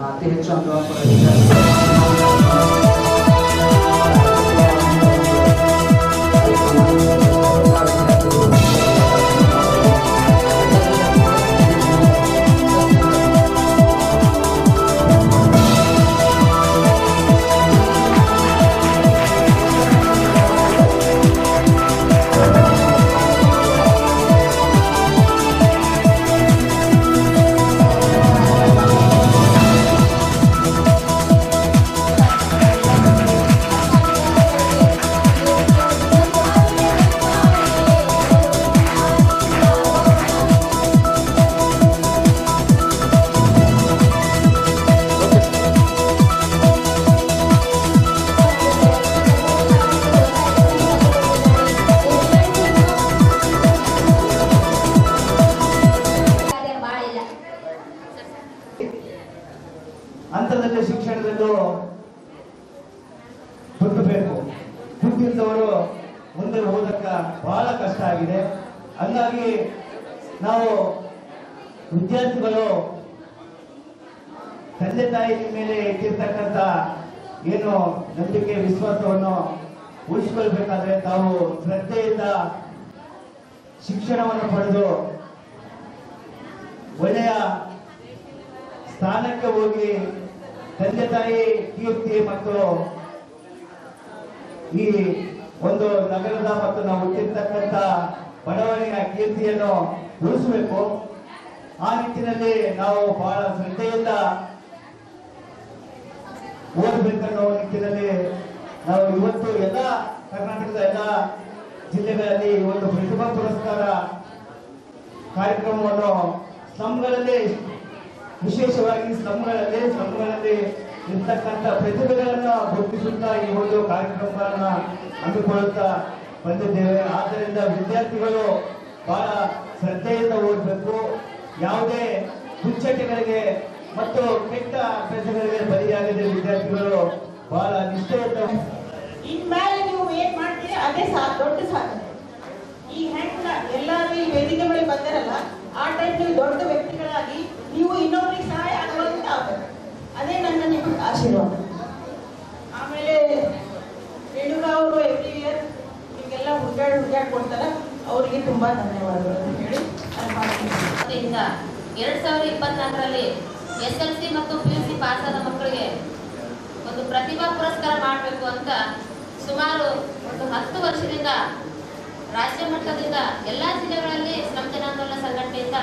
啊这些壮哥或者是 ಬುದ್ಧಿದ್ದವರು ಮುಂದೆ ಹೋದಕ್ಕ ಬಹಳ ಕಷ್ಟ ಆಗಿದೆ. ಹಂಗಾಗಿ ನಾವು ವಿದ್ಯಾರ್ಥಿಗಳು ತಂದೆ ತಾಯಿ ಮೇಲೆ ಇಟ್ಟಿರ್ತಕ್ಕಂಥ ಏನು ನಂಬಿಕೆ, ವಿಶ್ವಾಸವನ್ನು ಉಳಿಸ್ಕೊಳ್ಬೇಕಾದ್ರೆ ತಾವು ಶ್ರದ್ಧೆಯಿಂದ ಶಿಕ್ಷಣವನ್ನು ಪಡೆದು ಒಳ್ಳೆಯ ಸ್ಥಾನಕ್ಕೆ ಹೋಗಿ ತಂದೆ ತಾಯಿ, ಕೀರ್ತಿ ಮತ್ತು ಈ ಒಂದು ನಗರದ ಮತ್ತು ನಾವು ಹುಟ್ಟಿರ್ತಕ್ಕಂಥ ಬಡವಣಿಯ ಕೀರ್ತಿಯನ್ನು ಉಳಿಸಬೇಕು. ಆ ನಿಟ್ಟಿನಲ್ಲಿ ನಾವು ಬಹಳ ಶ್ರದ್ಧೆಯಿಂದ ಓದಬೇಕನ್ನೋ ನಿಟ್ಟಿನಲ್ಲಿ ನಾವು ಇವತ್ತು ಎಲ್ಲ ಕರ್ನಾಟಕದ ಎಲ್ಲ ಜಿಲ್ಲೆಗಳಲ್ಲಿ ಒಂದು ಪ್ರತಿಭಾ ಪುರಸ್ಕಾರ ಕಾರ್ಯಕ್ರಮವನ್ನು ಸ್ಲಂಗಳಲ್ಲಿ ವಿಶೇಷವಾಗಿ ಸ್ಲಂಗಳಲ್ಲಿ ಸ್ಲಂಗಳಲ್ಲಿ ಇರ್ತಕ್ಕಂಥ ಪ್ರತಿಭೆಗಳನ್ನ ಗುರುತಿಸುತ್ತಾ ಈ ಒಂದು ಕಾರ್ಯಕ್ರಮಗಳನ್ನ ಹಮ್ಮಿಕೊಳ್ಳುತ್ತಾ ಬಂದಿದ್ದೇವೆ. ಆದ್ದರಿಂದ ವಿದ್ಯಾರ್ಥಿಗಳು ಬಹಳ ಶ್ರದ್ಧೆಯಿಂದ ಓದಬೇಕು. ಯಾವುದೇ ಹುಚ್ಚಟೆಗಳಿಗೆ ಮತ್ತು ಕೆಟ್ಟ ಅಭ್ಯಾಸಗಳಿಗೆ ಬಲಿಯಾಗದೆ ವಿದ್ಯಾರ್ಥಿಗಳು ಬಹಳ ನಿಷ್ಠೆಯಿಂದ ಇನ್ಮೇಲೆ ನೀವು ಏನ್ ಮಾಡ್ತೀರಿ? ಅದೇ ಸಾ, ದೊಡ್ಡ ಸಾಧನೆ. ಈ ಹೆಣ್ಣ ಎಲ್ಲರೂ ಈ ವೇದಿಕೆ ಮೇಲೆ ಬಂದಿರಲ್ಲ, ಆ ಟೈಮ್ ನೀವು ದೊಡ್ಡ ವ್ಯಕ್ತಿಗಳಾಗಿ ನೀವು ಇನ್ನೊಬ್ರಿಗೆ ಸಹಾಯ ಆಗುವಂತ ಆಗ್ಬೇಕು. ಅದೇ ನನ್ನ ನಿಮಗೆ ಆಶೀರ್ವಾದ. ಆಮೇಲೆ ರೇಣುಕಾ ಅವರು ಎವ್ರಿ ಇಯರ್ ನಿಮಗೆಲ್ಲ ಹುಡ್ಗಾಡ್ ಹುಡ್ಗಾಡ್ ಕೊಡ್ತಾರ. ಅವರಿಗೆ ತುಂಬಾ ಧನ್ಯವಾದಗಳು ಅಂತ ಹೇಳಿ ಅದರಿಂದ ಎರಡು ಸಾವಿರದ ಇಪ್ಪತ್ನಾಲ್ಕರಲ್ಲಿ ಎಸ್ ಎಲ್ ಸಿ ಮತ್ತು ಪಿ ಯು ಸಿ ಪಾಸ್ ಆದ ಮಕ್ಕಳಿಗೆ ಒಂದು ಪ್ರತಿಭಾ ಪುರಸ್ಕಾರ ಮಾಡಬೇಕು ಅಂತ ಸುಮಾರು ಒಂದು ಹತ್ತು ವರ್ಷದಿಂದ ರಾಜ್ಯ ಮಟ್ಟದಿಂದ ಎಲ್ಲ ಜಿಲ್ಲೆಗಳಲ್ಲಿ ಶ್ರಮಜನಾಂದೋಲನ ಜನಾಂದೋಲನ ಸಂಘಟನೆಯಿಂದ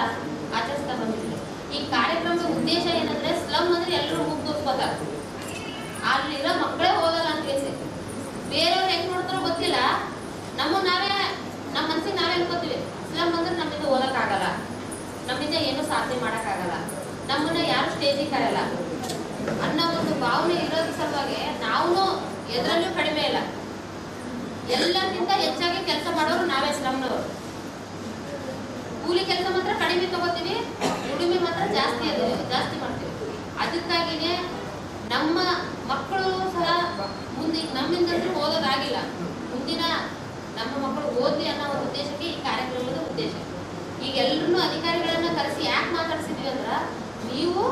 ಆಚರಿಸ್ತಾ ಬಂದಿದ್ದೀವಿ. ಈ ಕಾರ್ಯಕ್ರಮದ ಉದ್ದೇಶ ಸ್ಲಮ್ ಅಂದ್ರೆ ಎಲ್ಲರೂ ಮುಗ್ದೋಸ್ಕೋತಾರೆ ಅಲ್ಲಿರೋ ಮಕ್ಕಳೇ ಹೋಗಲ್ಲ ಅಂತ ಕೇಸ ಬೇರೆಯವ್ರು ಹೆಂಗ್ ನೋಡ್ತಾರೋ ಗೊತ್ತಿಲ್ಲ. ನಮ್ಮ ನಾವೇ, ನಮ್ಮ ಮನ್ಸಿಗೆ ನಾವೇ ಅನ್ಕೋತೀವಿ ಇಸ್ಲಾಮ್ ಬಂದ್ರೆ ನಮ್ಮಿಂದ ಓದಕ್ಕಾಗಲ್ಲ. ನಮ್ಮಿಂದ ಏನು ಸಾಧನೆ ಮಾಡಕ್ಕಾಗಲ್ಲ. ನಮ್ಮನ್ನ ಯಾರು ಸ್ಟೇಜಿಗೆ ಕರೆಯಲ್ಲ. ಅನ್ನೋ ಒಂದು ಭಾವನೆ ಇರೋದ್ರ ಸಲುವಾಗಿ ನಾವು ಎದ್ರಲ್ಲೂ ಕಡಿಮೆ ಇಲ್ಲ. ಎಲ್ಲಕ್ಕಿಂತ ಹೆಚ್ಚಾಗಿ ಕೆಲಸ ಮಾಡೋರು ನಾವೇ ಇಸ್ಲಾಮ್ನವರು ಕೂಲಿ ಕೆಲಸ ಮಾತ್ರ ಕಡಿಮೆ ತಗೋತೀವಿ, ದುಡಿಮೆ ಮಾತ್ರ ಜಾಸ್ತಿ ಅದು ಜಾಸ್ತಿ ಮಾಡ್ತೀವಿ. ಅದಕ್ಕಾಗಿನೇ ನಮ್ಮ ಮಕ್ಕಳು ಸಹ ಮುಂದೆ ನಮ್ಮಿಂದ ಓದೋದಾಗಿಲ್ಲ. ಮುಂದಿನ ನಮ್ಮ ಮಕ್ಕಳು ಓದಲಿ ಅನ್ನೋ ಒಂದು ಉದ್ದೇಶಕ್ಕೆ ಈ ಕಾರ್ಯಕ್ರಮದ ಉದ್ದೇಶ. ಈಗ ಎಲ್ಲರೂ ಅಧಿಕಾರಿಗಳನ್ನ ಕರೆಸಿ ಯಾಕೆ ಮಾತಾಡ್ಸಿದ್ವಿ ಅಂದ್ರ, ನೀವು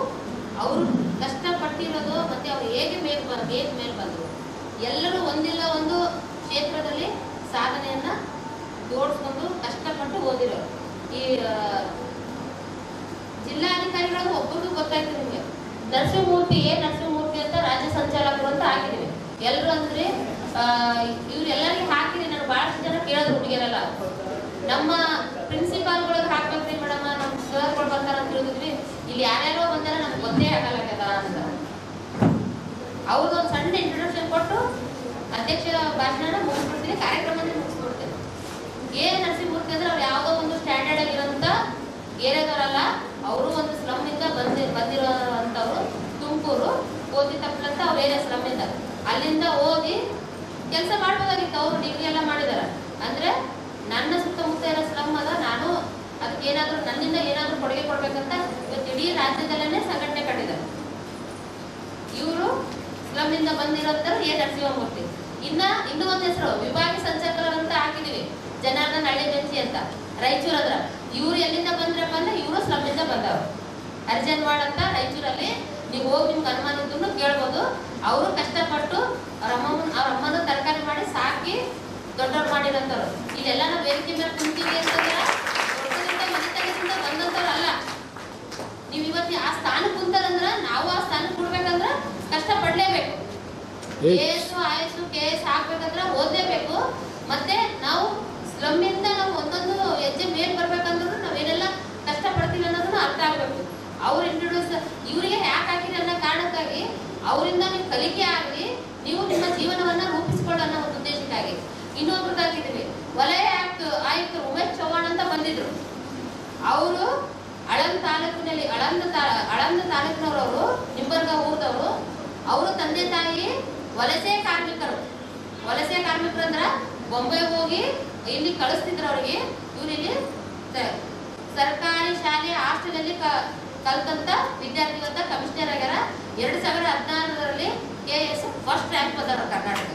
ಅವರು ಕಷ್ಟಪಟ್ಟಿರೋದು ಮತ್ತೆ ಅವ್ರು ಹೇಗೆ ಬ- ಬೇಗ ಮೇಲೆ ಬಂದರು. ಎಲ್ಲರೂ ಒಂದಿಲ್ಲ ಒಂದು ಕ್ಷೇತ್ರದಲ್ಲಿ ಸಾಧನೆಯನ್ನ ಜೋಡಿಸ್ಕೊಂಡು ಕಷ್ಟಪಟ್ಟು ಓದಿರೋರು. ಈ ಜಿಲ್ಲಾಧಿಕಾರಿಗಳಿಗೂ ಜಿಲ್ಲಾಧಿಕಾರಿಗಳು ಒಬ್ಬರು ಗೊತ್ತಾಯ್ತು ನಿಮಗೆ. ನರಸಿಂಹಮೂರ್ತಿ ಏ ನರಸಿಂಹಮೂರ್ತಿ ಅಂತ ರಾಜ್ಯ ಸಂಚಾಲಕರು ಅಂತ ಹಾಕಿದೀವಿ. ಎಲ್ಲರೂ ಅಂದ್ರೆ ಇವ್ರೆಲ್ಲರಿಗೆ ಹಾಕಿರಿ ನಾನು ಬಹಳಷ್ಟು ಜನ ಕೇಳೋದು ಹುಡುಗಿಯರೆಲ್ಲ. ನಮ್ಮ ಪ್ರಿನ್ಸಿಪಾಲ್ಗಳಿಗೆ ಹಾಕ್ಬೇಕ್ರಿ ಮೇಡಮ್ ನಮ್ಮ ಸರ್ಗಳು ಬರ್ತಾರ ಅಂತ ಹೇಳಿದ್ವಿ ಇಲ್ಲಿ ಯಾರ್ಯಾರೋ ಬಂದಾರ, ನಮ್ಗೆ ಗೊತ್ತೇ ಆಗಲ್ಲ ಅಂತ. ಅವ್ರದ್ದೊಂದು ಸಣ್ಣ ಇಂಟ್ರೊಡಕ್ಷನ್ ಕೊಟ್ಟು ಅಧ್ಯಕ್ಷ ಭಾಷಣ ಮುಗಿಸ್ಬಿಡ್ತೀನಿ, ಕಾರ್ಯಕ್ರಮನೇ ಮುಗಿಸ್ಬಿಡ್ತೀನಿ. ಎ ನರಸಿಂಹಮೂರ್ತಿ ಅಂದ್ರೆ, ಅವ್ರು ಯಾವುದೋ ಒಂದು ಸ್ಟ್ಯಾಂಡರ್ಡ್ ಆಗಿರೋಂಥ ಏರಿಯಾದವರಲ್ಲ ಅವರು ಒಂದು ಸ್ಲಮ್ ಇಂದ ಬಂದಿ ಬಂದಿರೋಂಥವ್ರು ತುಮಕೂರು ಓದಿ ತಪ್ಪಲಂತ ಅವ್ರು ಸ್ಲಮ್ ಇಂದ ಅಲ್ಲಿಂದ ಓದಿ ಕೆಲಸ ಮಾಡ್ಬೋದಾಗಿತ್ತು ಅವರು ಡಿಗ್ರಿ ಎಲ್ಲ ಮಾಡಿದಾರ. ಅಂದ್ರೆ ನನ್ನ ಸುತ್ತಮುತ್ತ ಇರೋ ಅದ. ನಾನು ಅದಕ್ಕೆ ಏನಾದರೂ ನನ್ನಿಂದ ಏನಾದರೂ ಕೊಡುಗೆ ಕೊಡ್ಬೇಕಂತ ಇವತ್ತು ಇಡೀ ರಾಜ್ಯದಲ್ಲೇ ಸಂಘಟನೆ ಕಟ್ಟಿದ್ದಾರೆ. ಇವರು ಸ್ಲಮ್ ಇಂದ ಬಂದಿರೋಂಥವ್ರು ಎ. ನರಸಿಂಹಮೂರ್ತಿ. ಇನ್ನ ಇನ್ನೂ ಒಂದು ಹೆಸರು ವಿಭಾಗೀಯ ಸಂಚಾಲಕರು ಅಂತ ಹಾಕಿದೀವಿ. ಜನಾರ್ದನ್ ಹಳ್ಳಿ ಬೆಂಚಿ ಅಂತ. ರಾಯಚೂರ್ ಅದ್ರ ಇವ್ರು ಎಲ್ಲಿಂದ ಬಂದ್ರಪ್ಪ ಅಂದ್ರೆ ಇವರು ಇಂದ ಬಂದವರು. ಅರ್ಜನ್ವಾಡ್ ಅಂತ ರಾಯಚೂರಲ್ಲಿ ನೀವು ಹೋಗಿ ನಿಮ್ಗೆ ಅನುಮಾನ ಇದ್ರು ಕೇಳ್ಬೋದು. ಅವರು ಕಷ್ಟಪಟ್ಟು ಅವ್ರ ಅಮ್ಮನ ಅವ್ರ ಅಮ್ಮನ ತರಕಾರಿ ಮಾಡಿ ಸಾಕಿ ದೊಡ್ಡವ್ರು ಮಾಡಿರೋಂಥವ್ರು. ಇಲ್ಲೆಲ್ಲ ನಾವು ವೇದಿಕೆ ಮೇಲೆ ಕುಂತೀವಿ ಅಂತಂದ್ರೆ ಮನೆತನದಿಂದ ಬಂದಂಥವ್ರು ಅಲ್ಲ. ನೀವು ಇವತ್ತು ಆ ಸ್ಥಾನ ಕುಂತಾರಂದ್ರ ನಾವು ಆ ಸ್ಥಾನ ಕೊಡ್ಬೇಕಂದ್ರೆ ಕಷ್ಟ ಪಡ್ಲೇಬೇಕು ಕೆ ಎಸ್ ಕೇಸ್ ಎಸ್ ಕೆ ಎಸ್ ಆಗ್ಬೇಕಂದ್ರೆ ಓದಲೇಬೇಕು. ಮತ್ತೆ ನಾವು ಸ್ಲಮ್ಮಿಂದ ನಾವು ಒಂದೊಂದು ಹೆಜ್ಜೆ ಮೇಲ್ ಬರ್ಬೇಕಂದ್ರೂ ನಾವೇನೆಲ್ಲ ಕಷ್ಟ ಪಡ್ತೀವಿ ಅನ್ನೋದನ್ನ ಅರ್ಥ ಆಗ್ಬೇಕು. ಅವ್ರು ಇಂಟ್ರೊಡ್ಯೂಸ್ ಇವರಿಗೆ ಯಾಕೆ ಹಾಕಿರಿ ಅನ್ನೋ ಕಾರಣಕ್ಕಾಗಿ ಅವರಿಂದ ನೀವು ಕಲಿಕೆ ಆಗಲಿ, ನೀವು ನಿಮ್ಮ ಜೀವನವನ್ನ ರೂಪಿಸಿಕೊಳ್ಳೋ ಅನ್ನೋ ಒಂದು ಉದ್ದೇಶಕ್ಕಾಗಿ. ಇನ್ನೊಬ್ರು ವಲಯ ಆಯುಕ್ತ ಆಯುಕ್ತ ಉಮೇಶ್ ಚೌಹಾಣ್ ಅಂತ ಬಂದಿದ್ರು. ಅವರು ಅಳಂದ ತಾಲೂಕಿನಲ್ಲಿ, ಅಳಂದ ಅಳಂದ ತಾಲೂಕಿನವರು ನಿಂಬರ್ಗ ಊರದವರು, ಅವರು ತಂದೆ ತಾಯಿ ವಲಸೆ ಕಾರ್ಮಿಕರು. ವಲಸೆ ಕಾರ್ಮಿಕರು ಅಂದ್ರ ಬೊಂಬೆ ಹೋಗಿ ಇಲ್ಲಿ ಕಳಿಸ್ತಿದ್ರು ಅವ್ರಿಗೆ. ಇವರಿಗೆ ಸರ್ಕಾರಿ ಶಾಲೆ, ಹಾಸ್ಟೆಲಲ್ಲಿ ಕ ಕಲ್ತಂತ ವಿದ್ಯಾರ್ಥಿಗಳಂತ ಕಮಿಷನರ್ ಆಗ್ಯಾರ. ಎರಡ್ ಸಾವಿರ ಹದಿನಾರರಲ್ಲಿ ಕೆ ಎಸ್ ಫಸ್ಟ್ ರ್ಯಾಂಕ್ ಬಂದವರ ಕರ್ನಾಟಕ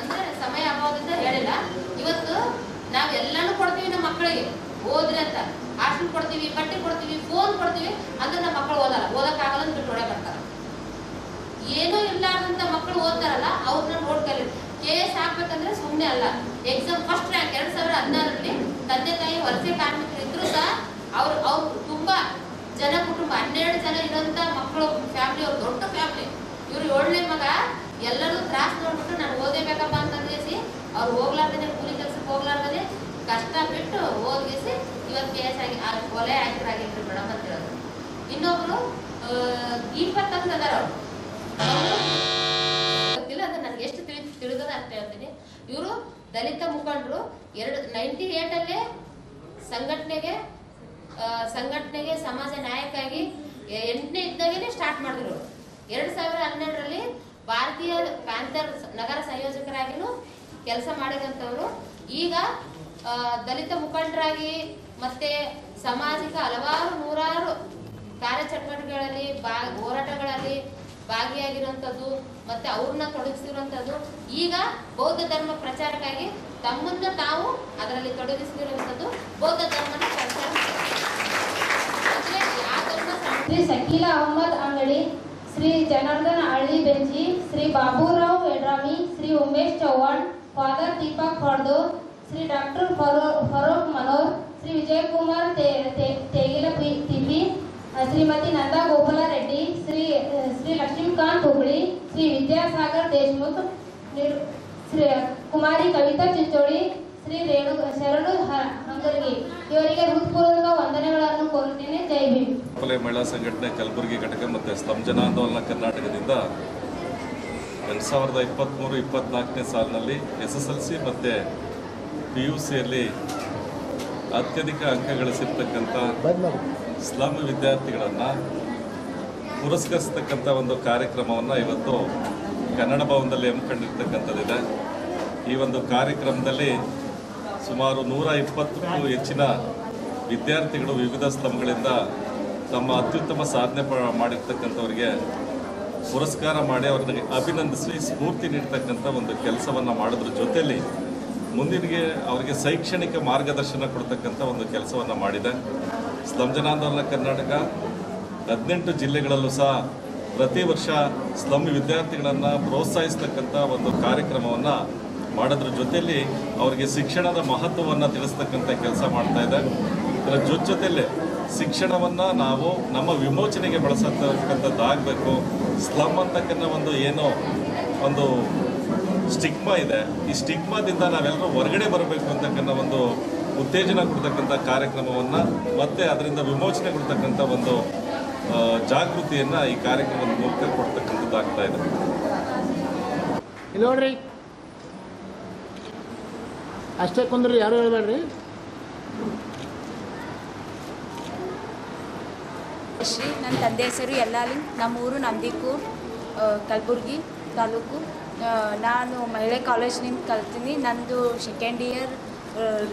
ಅಂದ್ರೆ ಸಮಯ ಅಭಾವದಿಂದ ಹೇಳಿಲ್ಲ. ಇವತ್ತು ನಾವ್ ಎಲ್ಲಾನು ಕೊಡ್ತೀವಿ ನಮ್ಮ ಮಕ್ಕಳಿಗೆ ಓದ್ರಿ ಅಂತ. ಹಾಸ್ಟೆಲ್ ಕೊಡ್ತೀವಿ, ಬಟ್ಟೆ ಕೊಡ್ತೀವಿ ಫೋನ್ ಕೊಡ್ತೀವಿ, ಅಂದ್ರೆ ನಮ್ಮ ಮಕ್ಕಳು ಓದಲ್ಲ. ಓದಕ್ಕಾಗಲ್ಲ ಅಂತ ಬಿಟ್ಟು ಬರ್ತಾರೆ. ಏನೂ ಇರ್ಲಾರ್ದಂತ ಮಕ್ಕಳು ಓದ್ತಾರಲ್ಲ ಅವ್ರನ್ನ ನೋಡ್ಕೊಳ್ಳಿ. ಕೆ ಎಸ್ ಹಾಕ್ಬೇಕಂದ್ರೆ ಸುಮ್ಮನೆ ಅಲ್ಲ. ಎಕ್ಸಾಮ್ ಫಸ್ಟ್ ರ್ಯಾಂಕ್ ಎರಡ್ ಸಾವಿರದ ಹದಿನಾರರಲ್ಲಿ ತಂದೆ ತಾಯಿ ವಲಸೆ ಕಾರ್ಮಿಕರು ಇದ್ರು ಸಹ ಅವ್ರು ಅವ್ರು ತುಂಬಾ ಜನ ಕುಟುಂಬ, ಹನ್ನೆರಡು ಜನ ಇರೋಂತ ಮಕ್ಕಳು ಫ್ಯಾಮಿಲಿ ಅವ್ರು, ದೊಡ್ಡ ಫ್ಯಾಮಿಲಿ ಇವ್ರು ಏಳನೇ ಮಗ, ಎಲ್ಲರೂ ತ್ರಾಸ ನೋಡ್ಬಿಟ್ಟು ನಾನು ಓದೇಬೇಕಪ್ಪ ಅಂತ ಅಂದೇಸಿ ಅವ್ರು ಹೋಗ್ಲಾರ್ದೇ, ಕೂಲಿ ಕೆಲ್ಸಕ್ಕೆ ಹೋಗ್ಲಾರ್ದೇ, ಕಷ್ಟ ಬಿಟ್ಟು ಓದ್ಗಿಸಿ ಇವತ್ತು ಕೆ ಎಸ್ ಆಗಿ ಕೊಲೆ ಆಗಿರಾಗಿದ್ರು ಮೇಡಮ್ ಅಂತ ಹೇಳೋದು. ಇನ್ನೊಬ್ರು ದೀಪಕ್ ಅಂತ ಅದಾರ ಅವ್ರು. ಗೊತ್ತಿಲ್ಲ ಅದು ನನ್ಗೆ ಎಷ್ಟು ತಿಳಿ ತಿಳಿದದ ಅಂತ ಹೇಳ್ತೀನಿ. ಇವರು ದಲಿತ ಮುಖಂಡರು, ಎರಡು ನೈಂಟಿ ಏಟಲ್ಲೇ ಸಂಘಟನೆಗೆ ಸಂಘಟನೆಗೆ ಸಮಾಜ ನಾಯಕಾಗಿ ಎಂಟನೇ ಇದ್ದಾಗೇನೆ ಸ್ಟಾರ್ಟ್ ಮಾಡಿದ್ರು. ಎರಡು ಸಾವಿರ ಹನ್ನೆರಡರಲ್ಲಿ ಭಾರತೀಯ ಪ್ಯಾಂಥರ್ ನಗರ ಸಂಯೋಜಕರಾಗಿನೂ ಕೆಲಸ ಮಾಡಿದಂಥವ್ರು ಈಗ ದಲಿತ ಮುಖಂಡರಾಗಿ ಮತ್ತೆ ಸಾಮಾಜಿಕ ಹಲವಾರು ನೂರಾರು ಕಾರ್ಯಚಟುವಟಿಕೆಗಳಲ್ಲಿ ಬಾ ಹೋರಾಟಗಳಲ್ಲಿ ಭಾಗಿಯಾಗಿರುವಂಥದ್ದು, ಮತ್ತೆ ಅವ್ರನ್ನ ತೊಡಗಿಸಿರುವಂಥದ್ದು, ಈಗ ಬೌದ್ಧ ಧರ್ಮ ಪ್ರಚಾರಕ್ಕಾಗಿ ತಮ್ಮನ್ನ ತಾವು ಅದರಲ್ಲಿ ತೊಡಗಿಸಿರುವಂಥದ್ದು ಬೌದ್ಧ ಧರ್ಮನ ಪ್ರಚಾರ. ಶ್ರೀ ಸಕೀಲ ಅಹಮದ್ ಅಂಗಡಿ, ಶ್ರೀ ಜನಾರ್ದನ್ ಅಳ್ಳಿ ಬೆಂಜಿ, ಶ್ರೀ ಬಾಬುರಾವ್ ಎಡ್ರಾಮಿ, ಶ್ರೀ ಉಮೇಶ್ ಚೌಹಾಣ್, ಫಾದರ್ ದೀಪಕ್ ಫಾರ್ದು ಶ್ರೀ ಡಾಕ್ಟರ್ ಫರೋ, ಫರೋಕ್ ಮನೋಹರ್, ಶ್ರೀ ವಿಜಯಕುಮಾರ್ ತೇಗಿಲ ತಿಬ್ಬಿ ಶ್ರೀಮತಿ ನಂದಾ ಗೋಪಾಲ ರೆಡ್ಡಿ, ಶ್ರೀ ಶ್ರೀ ಲಕ್ಷ್ಮೀಕಾಂತ್ ಹುಬ್ಳಿ, ಶ್ರೀ ವಿದ್ಯಾಸಾಗರ್ ದೇಶ್ಮುಖ್, ಶ್ರೀ ಕುಮಾರಿ ಕವಿತಾ ಚಿಂಚೋಳಿ, ಶ್ರೀ ರೇಣು, ಶರಣು ಹಂಗರ್ಗಿ. ಇವರಿಗೆ ಹೃತ್ಪೂರ್ವಕ ವಂದನೆಗಳನ್ನು ಕೋರುತ್ತೇನೆ. ಜೈ ಭೀಮ್. ಮಹಿಳಾ ಸಂಘಟನೆ ಕಲಬುರಗಿ ಘಟಕ ಮತ್ತು ಸ್ತಂಭನ ಆಂದೋಲನ ಕರ್ನಾಟಕದಿಂದ ಎರಡು ಸಾವಿರದ ಇಪ್ಪತ್ತ್ಮೂರು ಇಪ್ಪತ್ನಾಲ್ಕನೇ ಸಾಲಿನಲ್ಲಿ ಎಸ್ ಎಸ್ ಎಲ್ ಸಿ ಮತ್ತು ಪಿ ಯು ಸಿಯಲ್ಲಿ ಅತ್ಯಧಿಕ ಅಂಕ ಗಳಿಸಿರ್ತಕ್ಕಂಥ ಸ್ಲಮ್ ವಿದ್ಯಾರ್ಥಿಗಳನ್ನು ಪುರಸ್ಕರಿಸ್ತಕ್ಕಂಥ ಒಂದು ಕಾರ್ಯಕ್ರಮವನ್ನು ಇವತ್ತು ಕನ್ನಡ ಭವನದಲ್ಲಿ ಹಮ್ಮಿಕೊಂಡಿರ್ತಕ್ಕಂಥದ್ದಿದೆ. ಈ ಒಂದು ಕಾರ್ಯಕ್ರಮದಲ್ಲಿ ಸುಮಾರು ನೂರ ಇಪ್ಪತ್ತಕ್ಕೂ ಹೆಚ್ಚಿನ ವಿದ್ಯಾರ್ಥಿಗಳು ವಿವಿಧ ಸ್ಲಮ್ಗಳಿಂದ ತಮ್ಮ ಅತ್ಯುತ್ತಮ ಸಾಧನೆ ಮಾಡಿರ್ತಕ್ಕಂಥವ್ರಿಗೆ ಪುರಸ್ಕಾರ ಮಾಡಿ ಅವ್ರಿಗೆ ಅಭಿನಂದಿಸಿ, ಸ್ಫೂರ್ತಿ ನೀಡ್ತಕ್ಕಂಥ ಒಂದು ಕೆಲಸವನ್ನು ಮಾಡೋದ್ರ. ಜೊತೆಯಲ್ಲಿ ಮುಂದಿನಗೆ ಅವರಿಗೆ ಶೈಕ್ಷಣಿಕ ಮಾರ್ಗದರ್ಶನ ಕೊಡ್ತಕ್ಕಂಥ ಒಂದು ಕೆಲಸವನ್ನು ಮಾಡಿದೆ. ಸ್ಲಂ ಜನಾಂದೋಲನ ಕರ್ನಾಟಕ ಹದಿನೆಂಟು ಜಿಲ್ಲೆಗಳಲ್ಲೂ ಸಹ ಪ್ರತಿ ವರ್ಷ ಸ್ಲಮ್ ವಿದ್ಯಾರ್ಥಿಗಳನ್ನು ಪ್ರೋತ್ಸಾಹಿಸ್ತಕ್ಕಂಥ ಒಂದು ಕಾರ್ಯಕ್ರಮವನ್ನು ಮಾಡೋದ್ರ. ಜೊತೆಯಲ್ಲಿ ಅವರಿಗೆ ಶಿಕ್ಷಣದ ಮಹತ್ವವನ್ನು ತಿಳಿಸ್ತಕ್ಕಂಥ ಕೆಲಸ ಮಾಡ್ತಾ ಇದೆ. ಇದರ ಜೊತೆ ಜೊತೆಯಲ್ಲೇ ಶಿಕ್ಷಣವನ್ನು ನಾವು ನಮ್ಮ ವಿಮೋಚನೆಗೆ ಬಳಸತಕ್ಕಂಥದ್ದಾಗಬೇಕು ಸ್ಲಮ್ ಅಂತಕ್ಕಂಥ ಒಂದು ಏನೋ ಒಂದು ಸ್ಟಿಗ್ಮಾ ಇದೆ. ಈ ಸ್ಟಿಗ್ಮಾದಿಂದ ನಾವೆಲ್ಲರೂ ಹೊರಗಡೆ ಬರಬೇಕು ಅಂತಕ್ಕಂಥ ಒಂದು ಉತ್ತೇಜನ ಕೊಡ್ತಕ್ಕಂಥ ಕಾರ್ಯಕ್ರಮವನ್ನು ಮತ್ತೆ ಅದರಿಂದ ವಿಮೋಚನೆ ಕೊಡ್ತಕ್ಕಂಥ ಒಂದು ಜಾಗೃತಿಯನ್ನು ಈ ಕಾರ್ಯಕ್ರಮದ ಮೂಲಕ ಕೊಡ್ತಕ್ಕಂಥದ್ದಾಗ್ತಾ ಇದೆ. ನೋಡ್ರಿ. ಅಷ್ಟೇ ಕುಂದ್ರಿ ಯಾರು ಹೇಳ್ಬೇಡ್ರಿ. ಶ್ರೀ ನನ್ನ ತಂದೆ ಹೆಸರು ಎಲ್ಲಾಲಿ ನಮ್ಮ ಊರು ನಂದಿಕೂರ್ ಆ, ಕಲಬುರ್ಗಿ ತಾಲೂಕು. ನಾನು ಮಹಿಳೆ ಕಾಲೇಜ್ನಿಂದ ಕಲ್ತೀನಿ. ನಂದು ಸೆಕೆಂಡ್ ಇಯರ್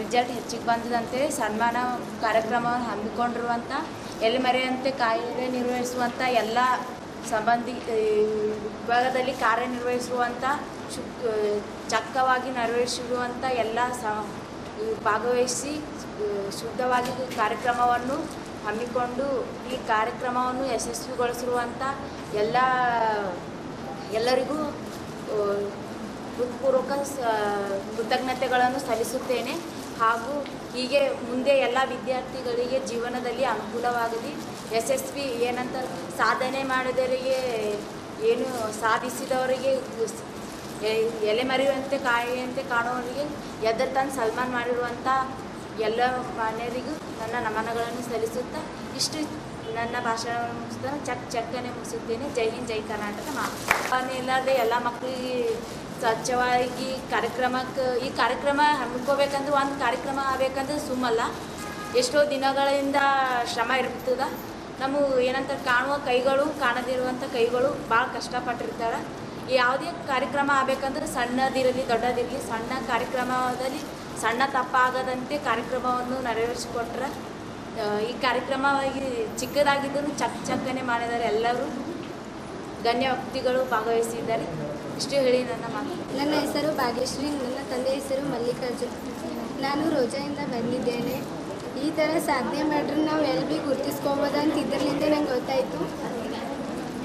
ರಿಸಲ್ಟ್ ಹೆಚ್ಚಿಗೆ ಬಂದದಂತೇಳಿ ಸನ್ಮಾನ ಕಾರ್ಯಕ್ರಮವನ್ನು ಹಮ್ಮಿಕೊಂಡಿರುವಂಥ ಎಲೆಮರೆಯಂತೆ ನಿರ್ವಹಿಸುವಂಥ ಎಲ್ಲ ಸಂಬಂಧಿ ವಿಭಾಗದಲ್ಲಿ ಕಾರ್ಯನಿರ್ವಹಿಸುವಂಥ ಶು ಚಕ್ಕವಾಗಿ ನಿರ್ವಹಿಸಿರುವಂಥ ಎಲ್ಲ ಸ ಭಾಗವಹಿಸಿ ಶುದ್ಧವಾಗಿ ಕಾರ್ಯಕ್ರಮವನ್ನು ಹಮ್ಮಿಕೊಂಡು, ಈ ಕಾರ್ಯಕ್ರಮವನ್ನು ಯಶಸ್ವಿಗೊಳಿಸಿರುವಂಥ ಎಲ್ಲ, ಎಲ್ಲರಿಗೂ ಹೃತ್ಪೂರ್ವಕ ಕೃತಜ್ಞತೆಗಳನ್ನು ಸಲ್ಲಿಸುತ್ತೇನೆ. ಹಾಗೂ ಹೀಗೆ ಮುಂದೆ ಎಲ್ಲ ವಿದ್ಯಾರ್ಥಿಗಳಿಗೆ ಜೀವನದಲ್ಲಿ ಅನುಕೂಲವಾಗಲಿ. ಯಶಸ್ವಿ ಏನಂತ ಸಾಧನೆ ಮಾಡಿದವರಿಗೆ ಏನು ಸಾಧಿಸಿದವರಿಗೆ ಎಲೆ ಮರೆಯುವಂತೆ ಕಾಯುವಂತೆ ಕಾಣುವವರಿಗೆ ಎದ್ದ ತಂದು ಸಲ್ಮಾನ್ ಮಾಡಿರುವಂಥ ಎಲ್ಲ ಮಾನ್ಯರಿಗೂ ನನ್ನ ನಮನಗಳನ್ನು ಸಲ್ಲಿಸುತ್ತಾ ಇಷ್ಟು ನನ್ನ ಭಾಷಣ ಮುಗಿಸ್ತಾ ಚಕ್, ಚಕ್ಕನೆ ಮುಗಿಸುತ್ತೇನೆ. ಜೈ ಹಿಂದ್, ಜೈ ಕರ್ನಾಟಕ. ಮಾ ಇಲ್ಲಾರ್ದೆ ಎಲ್ಲ ಮಕ್ಕಳಿಗೆ ಸ್ವಚ್ಛವಾಗಿ ಕಾರ್ಯಕ್ರಮಕ್ಕೆ ಈ ಕಾರ್ಯಕ್ರಮ ಹಮ್ಮಿಕೋಬೇಕಂದ್ರೆ ಒಂದು ಕಾರ್ಯಕ್ರಮ ಆಗಬೇಕಂದ್ರೆ ಸುಮ್ಮಲ್ಲ. ಎಷ್ಟೋ ದಿನಗಳಿಂದ ಶ್ರಮ ಇರ್ತದೆ. ನಮ್ಮ ಏನಂತ ಕಾಣುವ ಕೈಗಳು ಕಾಣದಿರುವಂಥ ಕೈಗಳು ಭಾಳ ಕಷ್ಟಪಟ್ಟಿರ್ತಾರೆ. ಯಾವುದೇ ಕಾರ್ಯಕ್ರಮ ಆಗಬೇಕಂದ್ರೆ ಸಣ್ಣದಿರಲಿ, ದೊಡ್ಡದಿರಲಿ, ಸಣ್ಣ ಕಾರ್ಯಕ್ರಮದಲ್ಲಿ ಸಣ್ಣ ತಪ್ಪಾಗದಂತೆ ಕಾರ್ಯಕ್ರಮವನ್ನು ನೆರವೇರಿಸಿಕೊಟ್ರೆ ಈ ಕಾರ್ಯಕ್ರಮವಾಗಿ ಚಿಕ್ಕದಾಗಿದ್ದರೂ ಚಕ್ ಚಕ್ಕನೆ ಮಾಡಿದ್ದಾರೆ ಎಲ್ಲರೂ. ಗಣ್ಯ ವ್ಯಕ್ತಿಗಳು ಭಾಗವಹಿಸಿದ್ದಾರೆ. ಇಷ್ಟು ಹೇಳಿ ನನ್ನ ಮಾತು. ನನ್ನ ಹೆಸರು ಭಾಗ್ಯಶ್ರೀ ನನ್ನ ತಂದೆ ಹೆಸರು ಮಲ್ಲಿಕಾರ್ಜುನ್. ನಾನು ರೋಜಾಯಿಂದ ಬಂದಿದ್ದೇನೆ. ಈ ಥರ ಸಾಧನೆ ಮಾಡ್ರೆ ನಾವು ಎಲ್ಲಿ ಭೀ ಗುರ್ತಿಸ್ಕೋಬೋದು ಅಂತ ಇದರಿಂದ ನಂಗೆ ಗೊತ್ತಾಯಿತು.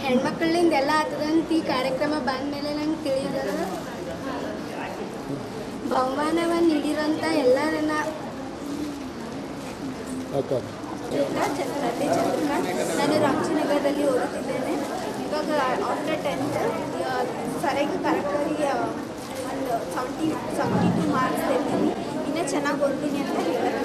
ಹೆಣ್ಮಕ್ಳಿಂದ ಎಲ್ಲ ಆಗ್ತದಂತ ಈ ಕಾರ್ಯಕ್ರಮ ಬಂದಮೇಲೆ ನಂಗೆ ತಿಳಿಯೋದ ಬಹುಮಾನವನ್ನು ನೀಡಿರೋಂಥ ಎಲ್ಲ ನನ್ನ ನಾನು ರಾಮಚನಗರದಲ್ಲಿ ಓದುತ್ತಿದ್ದೇನೆ. ಇವಾಗ ಆಫ್ಟರ್ ಟೆಂತ್ ಸರಿಯಾಗಿ ಕರೆಕ್ಟಾಗಿ ಒಂದು ಸೆವೆಂಟಿ ಸೆವೆಂಟಿ ಟು ಮಾರ್ಕ್ಸ್ ತೆಗ್ದೀನಿ ಇನ್ನೂ ಚೆನ್ನಾಗಿ ಓದ್ತೀನಿ ಅಂತ ಹೇಳ